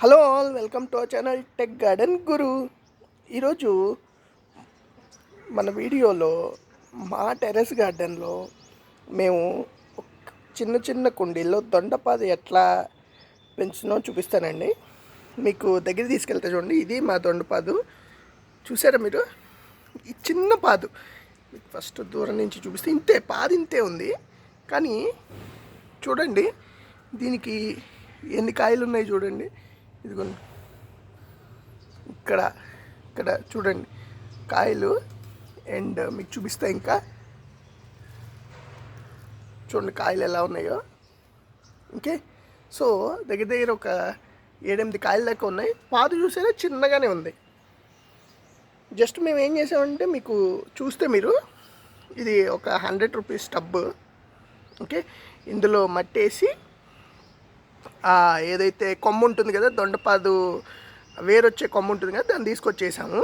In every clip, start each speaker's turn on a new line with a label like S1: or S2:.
S1: Hello all welcome to our channel tech garden guru. ఈరోజు మన వీడియోలో మా టెర్రస్ గార్డెన్లో మేము చిన్న చిన్న కుండీల్లో దొండపాది ఎట్లా పెంచుతున్నామో చూపిస్తానండి. మీకు దగ్గర తీసుకెళ్తే చూడండి ఇది మా దొండపాదు. చూసారా మీరు? ఈ చిన్న పాదు. మీకు ఫస్ట్ దూరం నుంచి చూపిస్తే ఇంతే పాది ఇంతే ఉంది. కానీ చూడండి దీనికి ఎన్ని కాయలు ఉన్నాయి చూడండి. ఇదిగోండి. ఇక్కడ ఇక్కడ చూడండి. కాయలు అండ్ మీకు చూపిస్తా ఇంకా. చూడండి కాయలు ఎలా ఉన్నాయో. ఓకే. సో దగ్గర దగ్గర ఒక ఏడెనిమిది కాయలు దాకా ఉన్నాయి. పాదు చూసేదే చిన్నగానే ఉంది. జస్ట్ మేము ఏం చేసామంటే మీకు చూస్తే మీరు ఇది ఒక హండ్రెడ్ రూపీస్ టబ్. ఓకే. ఇందులో మట్టి వేసి ఏదైతే కొమ్ము ఉంటుంది కదా దొండపాదు వేరొచ్చే కొమ్ము ఉంటుంది కదా దాన్ని తీసుకొచ్చేసాము.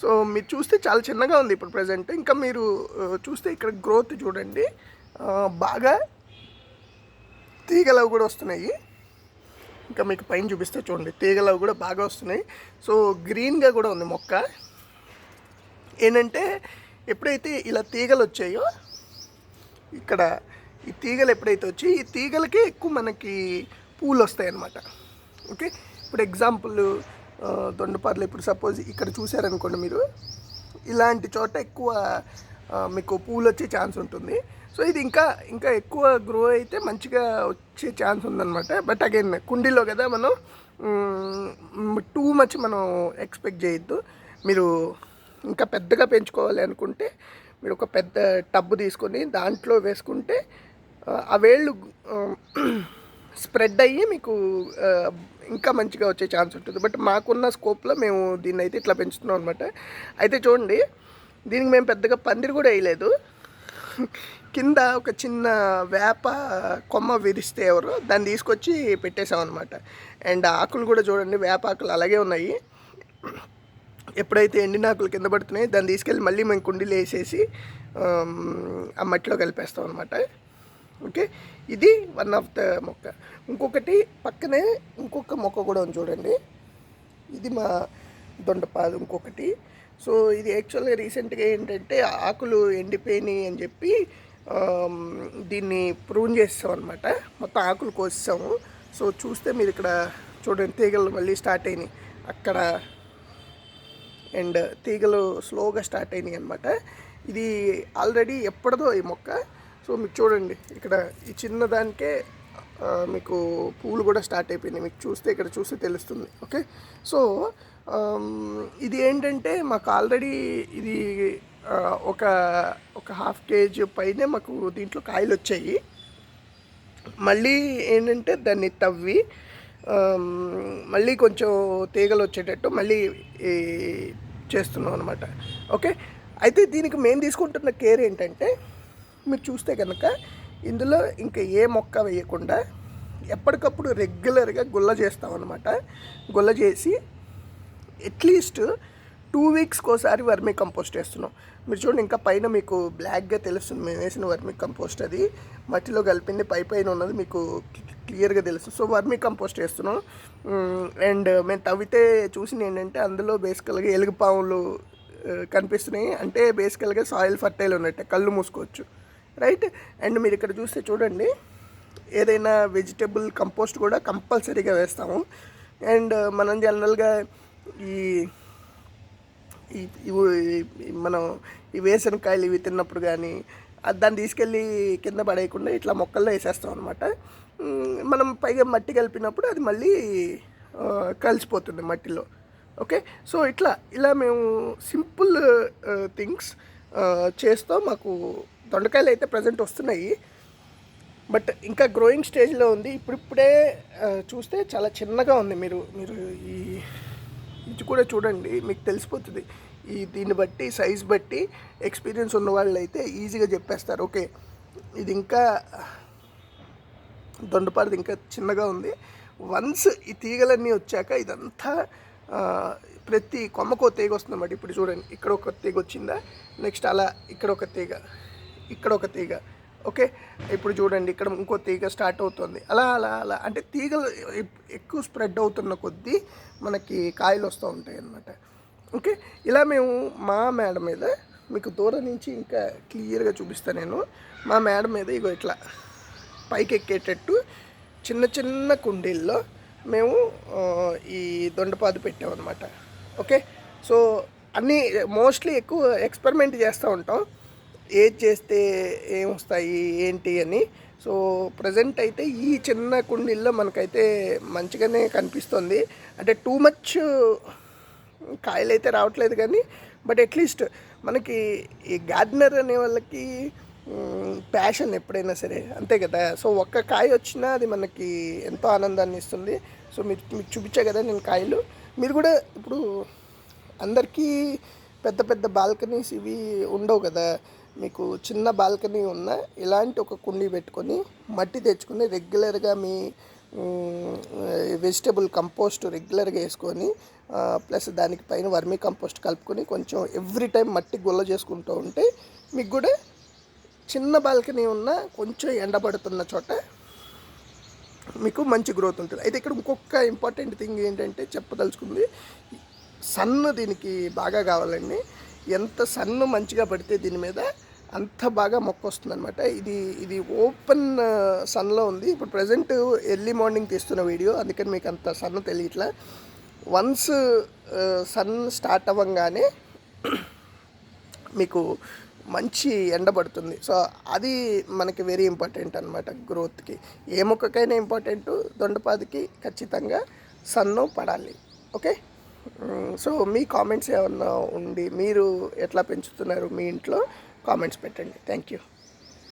S1: సో మీరు చూస్తే చాలా చిన్నగా ఉంది ఇప్పుడు ప్రజెంట్ ఇంకా మీరు చూస్తే ఇక్కడ గ్రోత్ చూడండి. బాగా తీగలవి కూడా వస్తున్నాయి. ఇంకా మీకు పైన చూపిస్తే చూడండి. తీగలవి కూడా బాగా వస్తున్నాయి. సో గ్రీన్గా కూడా ఉంది మొక్క. ఏంటంటే ఎప్పుడైతే ఇలా తీగలు వచ్చాయో ఇక్కడ ఈ తీగలు ఎప్పుడైతే వచ్చి ఈ తీగలకే ఎక్కువ మనకి పూలు వస్తాయి అన్నమాట ఓకే? ఇప్పుడు ఎగ్జాంపుల్ దొండపార్లు ఇప్పుడు సపోజ్ ఇక్కడ చూసారనుకోండి మీరు ఇలాంటి చోట ఎక్కువ మీకు పూలు వచ్చే ఛాన్స్ ఉంటుంది. సో ఇది ఇంకా ఇంకా ఎక్కువ గ్రో అయితే మంచిగా వచ్చే ఛాన్స్ ఉందన్నమాట. బట్ అగైన్ కుండీలో కదా మనం టూ మచ్ మనం ఎక్స్పెక్ట్ చేయొద్దు. మీరు ఇంకా పెద్దగా పెంచుకోవాలి అనుకుంటే మీరు ఒక పెద్ద టబ్బు తీసుకొని దాంట్లో వేసుకుంటే ఆ, వేళ్ళు స్ప్రెడ్ అయ్యి మీకు ఇంకా మంచిగా వచ్చే ఛాన్స్ ఉంటుంది. బట్ మాకున్న స్కోప్లో మేము దీన్ని అయితే ఇట్లా పెంచుతున్నాం అనమాట అయితే చూడండి దీనికి మేము పెద్దగా పందిరి కూడా వేయలేదు. కింద ఒక చిన్న వేప కొమ్మ విరిస్తే ఎవరు దాన్ని తీసుకొచ్చి పెట్టేసాం అనమాట అండ్ ఆకులు కూడా చూడండి వేప ఆకులు అలాగే ఉన్నాయి. ఎప్పుడైతే ఎండిన ఆకులు కింద పడుతున్నాయి దాన్ని తీసుకెళ్ళి మళ్ళీ మేము కుండీలు వేసేసి ఆ మట్టిలో కలిపేస్తాం అనమాట ఓకే? ఇది వన్ ఆఫ్ ద మొక్క. ఇంకొకటి పక్కనే ఇంకొక మొక్క కూడా ఉంది చూడండి. ఇది మా దొండపాదు ఇంకొకటి. సో ఇది యాక్చువల్గా రీసెంట్గా ఏంటంటే ఆకులు ఎండిపోయినాయి అని చెప్పి దీన్ని ప్రూన్ చేస్తాం అనమాట మొత్తం ఆకులు కోసాము సో చూస్తే మీరు ఇక్కడ చూడండి తీగలు మళ్ళీ స్టార్ట్ అయినాయి. అక్కడ అండ్ తీగలు స్లోగా స్టార్ట్ అయినాయి అనమాట ఇది ఆల్రెడీ ఎప్పటిదో ఈ మొక్క. సో మీకు చూడండి ఇక్కడ ఈ చిన్న దానికే మీకు పూలు కూడా స్టార్ట్ అయిపోయినాయి. మీకు చూస్తే ఇక్కడ చూస్తే తెలుస్తుంది ఓకే? సో ఇది ఏంటంటే మాకు ఆల్రెడీ ఇది ఒక ఒక హాఫ్ కేజీ పైనే మాకు దీంట్లో కాయలు వచ్చాయి. మళ్ళీ ఏంటంటే దాన్ని తవ్వి మళ్ళీ కొంచెం తీగలు వచ్చేటట్టు మళ్ళీ చేస్తున్నాం అనమాట ఓకే? అయితే దీనికి మేము తీసుకుంటున్న కేర్ ఏంటంటే మీరు చూస్తే కనుక ఇందులో ఇంకా ఏ మొక్క వేయకుండా ఎప్పటికప్పుడు రెగ్యులర్గా గుల్ల చేస్తామన్నమాట. గుల్ల చేసి అట్లీస్ట్ టూ వీక్స్కి ఒకసారి వర్మీ కంపోస్ట్ వేస్తున్నాం. మీరు చూడండి ఇంకా పైన మీకు బ్లాక్గా తెలుస్తుంది. మేము వేసిన వర్మీ కంపోస్ట్ అది. మట్టిలో కలిపింది పై పైన ఉన్నది మీకు క్లియర్గా తెలుస్తుంది. సో వర్మీ కంపోస్ట్ వేస్తున్నాం. అండ్ మేము తవ్వితే చూసింది ఏంటంటే అందులో బేసికల్గా ఎలుగుపాములు కనిపిస్తున్నాయి. అంటే బేసికల్గా సాయిల్ ఫర్టైల్ ఉన్నట్టే. కళ్ళు మూసుకోవచ్చు. రైట్? అండ్ మీరు ఇక్కడ చూస్తే చూడండి ఏదైనా వెజిటేబుల్ కంపోస్ట్ కూడా కంపల్సరీగా వేస్తాము. అండ్ మనం జనరల్గా ఈ ఇవి- మనం ఈ వేసనకాయలు ఇవి తిన్నప్పుడు కానీ అది దాన్ని తీసుకెళ్ళి కింద పడేయకుండా ఇట్లా మొక్కల్లో వేసేస్తాం అనమాట మనం పైగా మట్టి కలిపినప్పుడు అది మళ్ళీ కలిసిపోతుంది మట్టిలో. ఓకే? సో ఇట్లా ఇలా మేము సింపుల్ థింగ్స్ చేస్తాం. మాకు దొండకాయలు అయితే ప్రజెంట్ వస్తున్నాయి. బట్ ఇంకా గ్రోయింగ్ స్టేజ్లో ఉంది. ఇప్పుడిప్పుడే చూస్తే చాలా చిన్నగా ఉంది. మీరు మీరు ఈ ఇది కూడా చూడండి. మీకు తెలిసిపోతుంది. ఈ దీన్ని బట్టి సైజ్ బట్టి ఎక్స్పీరియన్స్ ఉన్న వాళ్ళు అయితే ఈజీగా చెప్పేస్తారు. ఓకే ఇది ఇంకా దొండపారది ఇంకా చిన్నగా ఉంది. వన్స్ ఈ తీగలన్నీ వచ్చాక ఇదంతా ప్రతి కొమ్మకో తీగ వస్తుందన్నమాట. ఇప్పుడు చూడండి. ఇక్కడ ఒక తీగ వచ్చిందా? నెక్స్ట్ అలా ఇక్కడ ఒక తీగ. ఇక్కడ ఒక తీగ. ఓకే? ఇప్పుడు చూడండి ఇక్కడ ఇంకో తీగ స్టార్ట్ అవుతుంది. అలా అలా అలా. అంటే తీగలు ఎక్కువ స్ప్రెడ్ అవుతున్న కొద్దీ మనకి కాయలు వస్తూ ఉంటాయి అన్నమాట. ఓకే? ఇలా మేము మా మేడ మీద మీకు దూరం నుంచి ఇంకా క్లియర్గా చూపిస్తాను నేను. మా మేడ మీద ఇగో ఇట్లా పైకి ఎక్కేటట్టు చిన్న చిన్న కుండీల్లో మేము ఈ దొండపాదు పెట్టామన్నమాట. ఓకే? సో అన్నీ మోస్ట్లీ ఎక్కువ ఎక్స్పెరిమెంట్ చేస్తూ ఉంటాం. ఏది చేస్తే ఏమొస్తాయి ఏంటి అని. సో ప్రజెంట్ అయితే ఈ చిన్న కుండీల్లో మనకైతే మంచిగానే కనిపిస్తుంది. అంటే టూ మచ్ కాయలు అయితే రావట్లేదు కానీ బట్ అట్లీస్ట్ మనకి ఈ గార్డెనర్ అనే వాళ్ళకి ప్యాషన్ ఎప్పుడైనా సరే అంతే కదా. సో ఒక్క కాయ వచ్చినా అది మనకి ఎంతో ఆనందాన్ని ఇస్తుంది. సో మీరు మీకు చూపించా కదా నేను కాయలు. మీరు కూడా ఇప్పుడు అందరికీ పెద్ద పెద్ద బాల్కనీస్ ఇవి ఉండవు కదా. మీకు చిన్న బాల్కనీ ఉన్న ఇలాంటి ఒక కుండీ పెట్టుకొని మట్టి తెచ్చుకొని రెగ్యులర్గా మీ వెజిటబుల్ కంపోస్ట్ రెగ్యులర్గా వేసుకొని ప్లస్ దానికి పైన వర్మీ కంపోస్ట్ కలుపుకొని కొంచెం ఎవ్రీ టైం మట్టి గుల్ల చేసుకుంటూ ఉంటే మీకు కూడా చిన్న బాల్కనీ ఉన్న కొంచెం ఎండబడుతున్న చోట మీకు మంచి గ్రోత్ ఉంటుంది. అయితే ఇక్కడ ఇంకొక ఇంపార్టెంట్ థింగ్ ఏంటంటే చెప్పదలుచుకుంది సన్ దీనికి బాగా కావాలండి. ఎంత సన్ను మంచిగా పడితే దీని మీద అంత బాగా మొక్క వస్తుంది అనమాట ఇది ఇది ఓపెన్ సన్లో ఉంది. ఇప్పుడు ప్రజెంట్ ఎర్లీ మార్నింగ్ తీస్తున్న వీడియో అందుకని మీకు అంత సన్ను తెలియట్లా. వన్స్ సన్ స్టార్ట్ అవ్వగానే మీకు మంచి ఎండ పడుతుంది. సో అది మనకి వెరీ ఇంపార్టెంట్ అనమాట గ్రోత్కి. ఏ మొక్కకైనా ఇంపార్టెంట్ దొండపాదికి ఖచ్చితంగా సన్ను పడాలి. ఓకే? సో మీ కామెంట్స్ ఏమన్నా ఉండి మీరు ఎట్లా పెంచుతున్నారు మీ ఇంట్లో కామెంట్స్ పెట్టండి. Thank you.